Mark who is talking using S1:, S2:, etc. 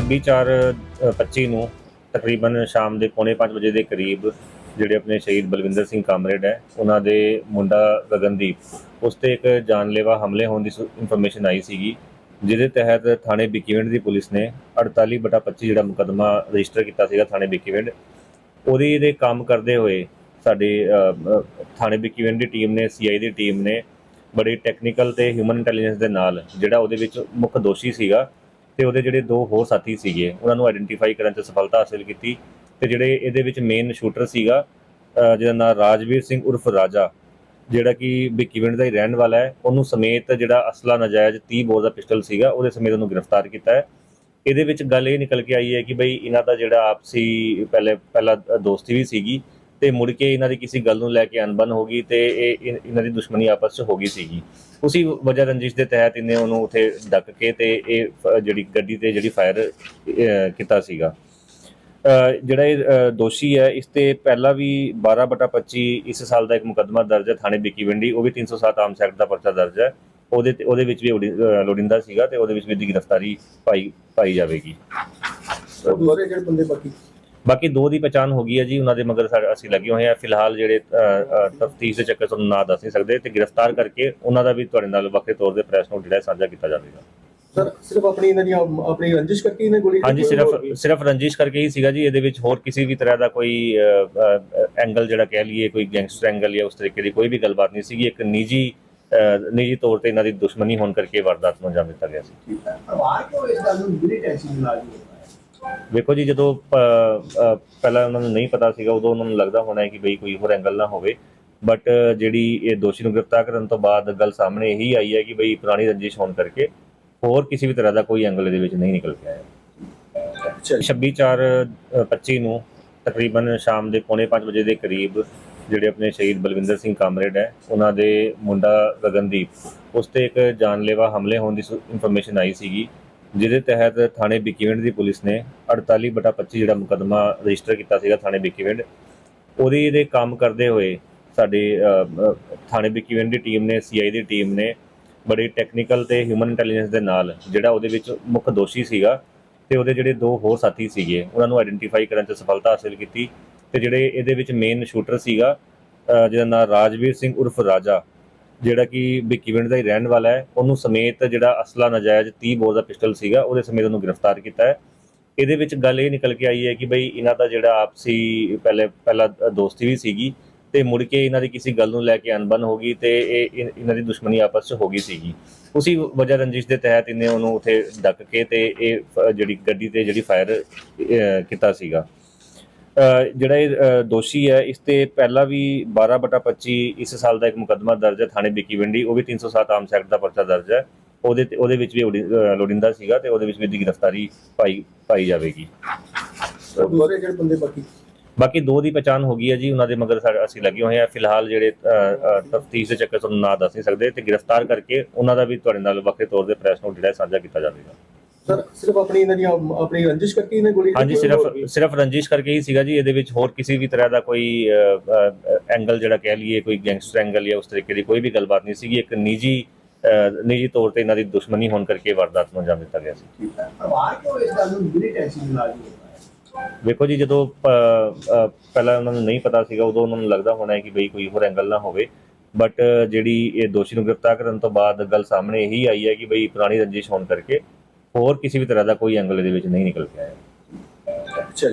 S1: 26/4/25 ਨੂੰ ਤਕਰੀਬਨ ਸ਼ਾਮ ਦੇ ਪੌਣੇ 5 ਵਜੇ ਦੇ ਕਰੀਬ ਜਿਹੜੇ ਆਪਣੇ ਸ਼ਹੀਦ ਬਲਵਿੰਦਰ ਸਿੰਘ ਕਾਮਰੇਡ ਹੈ ਉਹਨਾਂ ਦੇ ਮੁੰਡਾ ਗਗਨਦੀਪ ਉਸ ਤੇ ਇੱਕ ਜਾਨਲੇਵਾ ਹਮਲੇ ਹੋਣ ਦੀ ਇਨਫੋਰਮੇਸ਼ਨ ਆਈ ਸੀਗੀ ਜਿਹਦੇ ਤਹਿਤ ਥਾਣੇ ਬਿੱਕੀਵਿੰਡ ਦੀ ਪੁਲਿਸ ਨੇ 48/25 ਜਿਹੜਾ ਮੁਕੱਦਮਾ ਰਜਿਸਟਰ ਕੀਤਾ ਸੀਗਾ ਥਾਣੇ ਬਿੱਕੀਵਿੰਡ ਉਹਦੀ ਇਹਦੇ ਕੰਮ ਕਰਦੇ ਹੋਏ ਸਾਡੇ ਅ, ਅ, ਥਾਣੇ ਬਿੱਕੀਵਿੰਡ ਦੀ ਟੀਮ ਨੇ ਸੀਆਈ ਦੀ ਟੀਮ ਨੇ ਬੜੇ ਟੈਕਨੀਕਲ ਤੇ ਹਿਊਮਨ ਇੰਟੈਲੀਜੈਂਸ ਦੇ ਨਾਲ ਜਿਹੜਾ ਉਹਦੇ ਵਿੱਚ ਮੁੱਖ ਦੋਸ਼ੀ ਸੀਗਾ ਤੇ ਉਹਦੇ ਜਿਹੜੇ ਦੋ ਹੋਰ ਸਾਥੀ ਸੀਗੇ, ਉਹਨਾਂ ਨੂੰ ਆਇਡੈਂਟੀਫਾਈ ਕਰਨ 'ਚ ਸਫਲਤਾ ਹਾਸਲ ਕੀਤੀ ਤੇ ਜਿਹੜੇ ਇਹਦੇ ਵਿੱਚ ਮੇਨ ਸ਼ੂਟਰ ਸੀਗਾ ਜਿਹਦਾ ਨਾਮ ਰਾਜਵੀਰ ਸਿੰਘ ਉਰਫ ਰਾਜਾ, ਜਿਹੜਾ ਕਿ ਭਿੱਖੀਵਿੰਡ ਦਾ ਹੀ ਰਹਿਣ ਵਾਲਾ ਹੈ, ਉਹਨੂੰ ਸਮੇਤ ਜਿਹੜਾ ਅਸਲਾ ਨਜਾਇਜ਼ 30 ਬੋਰ ਦਾ ਪਿਸਟਲ ਸੀਗਾ, ਉਹਦੇ ਸਮੇਤ ਉਹਨੂੰ ਗ੍ਰਿਫਤਾਰ ਕੀਤਾ ਹੈ। ਇਹਦੇ ਵਿੱਚ ਗੱਲ ਇਹ ਨਿਕਲ ਕੇ ਆਈ ਹੈ ਕਿ ਬਈ ਇਹਨਾਂ ਦਾ ਜਿਹੜਾ ਆਪਸੀ ਪਹਿਲੇ, ਪਹਿਲਾ ਦੋਸਤੀ ਵੀ ਸੀਗੀ ਤੇ ਮੁੜ ਕੇ ਇਹਨਾਂ ਦੀ ਕਿਸੇ ਗੱਲ ਨੂੰ ਲੈ ਕੇ ਅਣਬਣ ਹੋ ਗਈ ਤੇ ਇਹ ਇਨ- ਇਹਨਾਂ ਦੀ ਦੁਸ਼ਮਣੀ ਆਪਸ 'ਚ ਹੋ ਗਈ ਸੀਗੀ। ਉਸੇ ਵਜ੍ਹਾ ਰੰਜਿਸ਼ ਦੇ ਤਹਿਤ ਇਹਨੇ ਉਹਨੂੰ ਉੱਥੇ ਡੱਕ ਕੇ ਤੇ ਇਹ ਫ- ਜਿਹੜੀ ਗੱਡੀ ਤੇ ਜਿਹੜੀ ਫਾਇਰ ਕੀਤਾ ਸੀਗਾ। ਅ, ਜਿਹੜਾ ਇਹ ਅ, ਦੋਸ਼ੀ ਹੈ ਇਸ ਤੇ ਪਹਿਲਾਂ ਵੀ 12/25 ਇਸ ਸਾਲ ਦਾ ਇੱਕ ਮੁਕੱਦਮਾ ਦਰਜ ਹੈ ਥਾਣੇ ਬਿੱਕੀਵਿੰਡੀ ਉਹ ਵੀ 307 ਆਮ ਸੈਕਟ ਦਾ ਪਰਚਾ ਦਰਜ ਹੈ। ਉਹਦੇ ਤੇ ਉਹਦੇ ਵਿੱਚ ਵੀ ਉਡੀ- ਅ, ਲੋੜੀਂਦਾ ਸੀਗਾ ਤੇ ਉਹਦੇ ਵਿੱਚ ਵੀ ਦੀ ਗ੍ਰਿਫਤਾਰੀ ਪਾਈ ਪਾਈ ਜਾਵੇਗੀ।
S2: ਦੂਸਰੇ ਜਿਹੜੇ ਬੰਦੇ ਬਾਕੀ
S1: ਬਾਕੀ ਦੋ ਦੀ ਪਛਾਣ ਹੋ ਗਈ ਹੈ ਜੀ ਉਹਨਾਂ ਦੇ ਮਗਰ ਅਸੀਂ ਲੱਗੇ ਹੋਏ ਆ ਫਿਲਹਾਲ ਜਿਹੜੇ ਤਫਤੀਸ਼ ਦੇ ਚੱਕਰ ਤੁਹਾਨੂੰ ਨਾ ਦੱਸ ਨਹੀਂ ਸਕਦੇ ਤੇ ਗ੍ਰਿਫਤਾਰ ਕਰਕੇ ਉਹਨਾਂ ਦਾ ਵੀ ਤੁਹਾਡੇ ਨਾਲ ਵੱਖਰੇ ਤੌਰ ਤੇ ਪ੍ਰੈਸ ਨੋਟ ਜਿਹੜਾ ਹੈ ਸਾਂਝਾ ਕੀਤਾ ਜਾਵੇਗਾ।
S2: ਸਰ ਸਿਰਫ ਆਪਣੀ ਇਹਨਾਂ ਦੀ ਆਪਣੀ ਰੰਜਿਸ਼ ਕਰਕੇ ਇਹਨੇ ਗੋਲੀ
S1: ਹਾਂਜੀ ਸਿਰਫ? ਸਿਰਫ ਰੰਜਿਸ਼ ਕਰਕੇ ਹੀ ਸੀਗਾ ਜੀ। ਇਹਦੇ ਵਿੱਚ ਹੋਰ ਕਿਸੇ ਵੀ ਤਰ੍ਹਾਂ ਦਾ ਕੋਈ ਐਂਗਲ ਜਿਹੜਾ ਕਹਿ ਲਈਏ ਕੋਈ ਗੈਂਗਸਟਰ ਐਂਗਲ ਜਾਂ ਉਸ ਤਰੀਕੇ ਦੀ ਕੋਈ ਵੀ ਗੱਲਬਾਤ ਨਹੀਂ ਸੀਗੀ। ਇੱਕ ਨਿੱਜੀ ਅਹ, ਨਿੱਜੀ ਤੌਰ ਤੇ ਇਹਨਾਂ ਦੀ ਦੁਸ਼ਮਣੀ ਹੋਣ ਕਰਕੇ ਇਹ ਵਾਰਦਾਤ ਨੂੰ ਅੰਜਾਮ ਦਿੱਤਾ ਗਿਆ ਸੀ।
S3: ਪਰਿਵਾਰ ਕੋ ਇਸ ਗੱਲ ਨੂੰ ਬੜੀ ਟੈਨਸ਼ਨ ਲਾ ਰਹੀ ਹੈ?
S1: ਵੇਖੋ ਜੀ ਜਦੋਂ ਪਹਿਲਾਂ ਉਹਨਾਂ ਨੂੰ ਨਹੀਂ ਪਤਾ ਸੀਗਾ ਉਦੋਂ ਉਹਨਾਂ ਨੂੰ ਲੱਗਦਾ ਹੋਣਾ ਹੈ ਕਿ ਬਈ ਕੋਈ ਹੋਰ ਐਂਗਲ ਨਾ ਹੋਵੇ। ਬਟ ਜਿਹੜੀ ਇਹ ਦੋਸ਼ੀ ਨੂੰ ਗ੍ਰਿਫਤਾਰ ਕਰਨ ਤੋਂ ਬਾਅਦ ਗੱਲ ਸਾਹਮਣੇ ਇਹੀ ਆਈ ਹੈ ਕਿ ਬਈ ਪੁਰਾਣੀ ਰੰਜਿਸ਼ ਹੋਣ ਕਰਕੇ ਹੋਰ ਕਿਸੇ ਵੀ ਤਰ੍ਹਾਂ ਦਾ ਕੋਈ ਐਂਗਲ ਇਹਦੇ ਵਿੱਚ ਨਹੀਂ ਨਿਕਲ ਕੇ ਆਇਆ।
S2: ਅੱਛਾ
S1: 26/4/25 ਨੂੰ ਤਕਰੀਬਨ ਸ਼ਾਮ ਦੇ ਪੌਣੇ 5 ਵਜੇ ਦੇ ਕਰੀਬ ਜਿਹੜੇ ਆਪਣੇ ਸ਼ਹੀਦ ਬਲਵਿੰਦਰ ਸਿੰਘ ਕਾਮਰੇਡ ਹੈ ਉਹਨਾਂ ਦੇ ਮੁੰਡਾ ਗਗਨਦੀਪ ਉਸ ਤੇ ਇੱਕ ਜਾਨਲੇਵਾ ਹਮਲੇ ਹੋਣ ਦੀ ਇਨਫੋਰਮੇਸ਼ਨ ਆਈ ਸੀਗੀ। ਜਿਹਦੇ ਤਹਿਤ ਥਾਣੇ ਬਿੱਕੀਵਿੰਡ ਦੀ ਪੁਲਿਸ ਨੇ 48/25 ਜਿਹੜਾ ਮੁਕੱਦਮਾ ਰਜਿਸਟਰ ਕੀਤਾ ਸੀਗਾ ਥਾਣੇ ਬਿੱਕੀਵਿੰਡ ਉਹਦੀ ਇਹਦੇ ਕੰਮ ਕਰਦੇ ਹੋਏ ਸਾਡੇ ਅ, ਅ, ਥਾਣੇ ਬਿੱਕੀਵਿੰਡ ਦੀ ਟੀਮ ਨੇ ਸੀਆਈ ਦੀ ਟੀਮ ਨੇ ਬੜੇ ਟੈਕਨੀਕਲ ਤੇ ਹਿਊਮਨ ਇੰਟੈਲੀਜੈਂਸ ਦੇ ਨਾਲ ਜਿਹੜਾ ਉਹਦੇ ਵਿੱਚ ਮੁੱਖ ਦੋਸ਼ੀ ਸੀਗਾ ਤੇ ਉਹਦੇ ਜਿਹੜੇ ਦੋ ਹੋਰ ਸਾਥੀ ਸੀਗੇ ਉਹਨਾਂ ਨੂੰ ਆਇਡੈਂਟੀਫਾਈ ਕਰਨ 'ਚ ਸਫਲਤਾ ਹਾਸਲ ਕੀਤੀ ਤੇ ਜਿਹੜੇ ਇਹਦੇ ਵਿੱਚ ਮੇਨ ਸ਼ੂਟਰ ਸੀਗਾ ਜਿਹਦਾ ਨਾਮ ਰਾਜਵੀਰ ਸਿੰਘ ਉਰਫ ਰਾਜਾ ਜਿਹੜਾ ਕਿ ਭਿੱਖੀਵਿੰਡ ਦਾ ਹੀ ਰਹਿਣ ਵਾਲਾ ਹੈ, ਉਹਨੂੰ ਸਮੇਤ ਜਿਹੜਾ ਅਸਲਾ ਨਜਾਇਜ਼ 30 ਬੋਰ ਦਾ ਪਿਸਟਲ ਸੀਗਾ, ਉਹਦੇ ਸਮੇਤ ਉਹਨੂੰ ਗ੍ਰਿਫਤਾਰ ਕੀਤਾ ਹੈ। ਇਹਦੇ ਵਿੱਚ ਗੱਲ ਇਹ ਨਿਕਲ ਕੇ ਆਈ ਹੈ ਕਿ ਬਈ ਇਹਨਾਂ ਦਾ ਜਿਹੜਾ ਆਪਸੀ ਪਹਿਲੇ, ਪਹਿਲਾ ਦੋਸਤੀ ਵੀ ਸੀਗੀ ਤੇ ਮੁੜ ਕੇ ਇਹਨਾਂ ਦੀ ਕਿਸੇ ਗੱਲ ਨੂੰ ਲੈ ਕੇ ਅਣਬਣ ਹੋ ਗਈ ਤੇ ਇਹ ਇਹਨਾਂ ਦੀ ਦੁਸ਼ਮਣੀ ਆਪਸ 'ਚ ਹੋ ਗਈ ਸੀਗੀ। ਉਸੇ ਵਜ੍ਹਾ ਰੰਜਿਸ਼ ਦੇ ਤਹਿਤ ਇਹਨੇ ਉਹਨੂੰ ਉੱਥੇ ਡੱਕ ਕੇ ਤੇ ਇਹ ਜਿਹੜੀ ਗੱਡੀ ਤੇ ਜਿਹੜੀ ਫਾਇਰ ਕੀਤਾ ਸੀਗਾ। ਜਿਹੜਾ ਇਹ ਦੋਸ਼ੀ ਹੈ ਇਸ ਤੇ ਪਹਿਲਾਂ ਵੀ 12/25 ਇਸ ਸਾਲ ਦਾ ਇੱਕ ਮੁਕੱਦਮਾ ਦਰਜ ਹੈ ਥਾਣੇ ਬਿੱਕੀਵਿੰਡੀ ਉਹ ਵੀ 307 ਆਮ ਸੈਕਟ ਦਾ ਪਰਚਾ ਦਰਜ ਹੈ। ਉਹਦੇ ਤੇ ਉਹਦੇ ਵਿੱਚ ਵੀ ਲੋੜੀਂਦਾ ਸੀਗਾ ਤੇ ਉਹਦੇ ਵਿੱਚ ਵੀ ਦੀ ਗ੍ਰਿਫਤਾਰੀ ਪਾਈ ਪਾਈ ਜਾਵੇਗੀ।
S2: ਸਰ ਦੂਸਰੇ ਜਿਹੜੇ ਬੰਦੇ ਬਾਕੀ?
S1: ਬਾਕੀ ਦੋ ਦੀ ਪਛਾਣ ਹੋ ਗਈ ਹੈ ਜੀ ਉਹਨਾਂ ਦੇ ਮਗਰ ਅਸੀਂ ਲੱਗੇ ਹੋਏ ਆ ਫਿਲਹਾਲ ਜਿਹੜੇ ਤਫਤੀਸ਼ ਦੇ ਚੱਕਰ ਤੁਹਾਨੂੰ ਨਾ ਦੱਸ ਨਹੀਂ ਸਕਦੇ ਤੇ ਗ੍ਰਿਫਤਾਰ ਕਰਕੇ ਉਹਨਾਂ ਦਾ ਵੀ ਤੁਹਾਡੇ ਨਾਲ ਵੱਖਰੇ ਤੌਰ ਤੇ ਪ੍ਰੈਸ ਨੋਟ ਜਿਹੜਾ ਸਾਂਝਾ ਕੀਤਾ ਜਾਵੇਗਾ।
S2: ਸਰ ਸਿਰਫ ਆਪਣੀ ਇਹਨਾਂ ਦੀ ਆਪਣੀ ਰੰਜਿਸ਼ ਕਰਕੇ ਇਹਨੇ ਗੋਲੀ
S1: ਹਾਂਜੀ ਸਿਰਫ? ਸਿਰਫ ਰੰਜਿਸ਼ ਕਰਕੇ ਹੀ ਸੀਗਾ ਜੀ ਇਹਦੇ ਵਿੱਚ ਹੋਰ ਕਿਸੇ ਵੀ ਤਰ੍ਹਾਂ ਦਾ ਕੋਈ ਐਂਗਲ ਜਿਹੜਾ ਕਹਿ ਲਈਏ ਕੋਈ ਗੈਂਗਸਟਰ ਐਂਗਲ ਜਾਂ ਉਸ ਤਰੀਕੇ ਦੀ ਕੋਈ ਵੀ ਗੱਲਬਾਤ ਨਹੀਂ ਸੀਗੀ। ਇੱਕ ਨਿੱਜੀ ਨਿੱਜੀ ਤੌਰ ਤੇ ਇਹਨਾਂ ਦੀ ਦੁਸ਼ਮਣੀ ਹੋਣ ਕਰਕੇ ਵਾਰਦਾਤ ਨੂੰ ਅੰਜਾਮ ਦਿੱਤਾ ਗਿਆ ਸੀ।
S3: ਪਰਿਵਾਰ ਕੋ ਇਸ ਗੱਲ ਨੂੰ ਬੜੀ ਟੈਨਸ਼ਨ ਲਾ ਰਹੀ ਹੈ
S1: ਵੇਖੋ ਜੀ ਜਦੋਂ ਪਹਿਲਾਂ ਉਹਨਾਂ ਨੂੰ ਨਹੀਂ ਪਤਾ ਸੀਗਾ ਉਦੋਂ ਉਹਨਾਂ ਨੂੰ ਲੱਗਦਾ ਹੋਣਾ ਹੈ ਕਿ ਬਈ ਕੋਈ ਹੋਰ ਐਂਗਲ ਨਾ ਹੋਵੇ। ਬਟ ਜਿਹੜੀ ਇਹ ਦੋਸ਼ੀ ਨੂੰ ਗ੍ਰਿਫਤਾਰ ਕਰਨ ਤੋਂ ਬਾਅਦ ਗੱਲ ਸਾਹਮਣੇ ਇਹੀ ਆਈ ਹੈ ਕਿ ਬਈ ਪੁਰਾਣੀ ਰੰਜਿਸ਼ ਹੋਣ ਕਰਕੇ ਹੋਰ ਕਿਸੇ ਵੀ ਤਰ੍ਹਾਂ ਦਾ ਕੋਈ ਐਂਗਲ ਇਹਦੇ ਵਿੱਚ ਨਹੀਂ ਨਿਕਲ ਕੇ ਆਇਆ।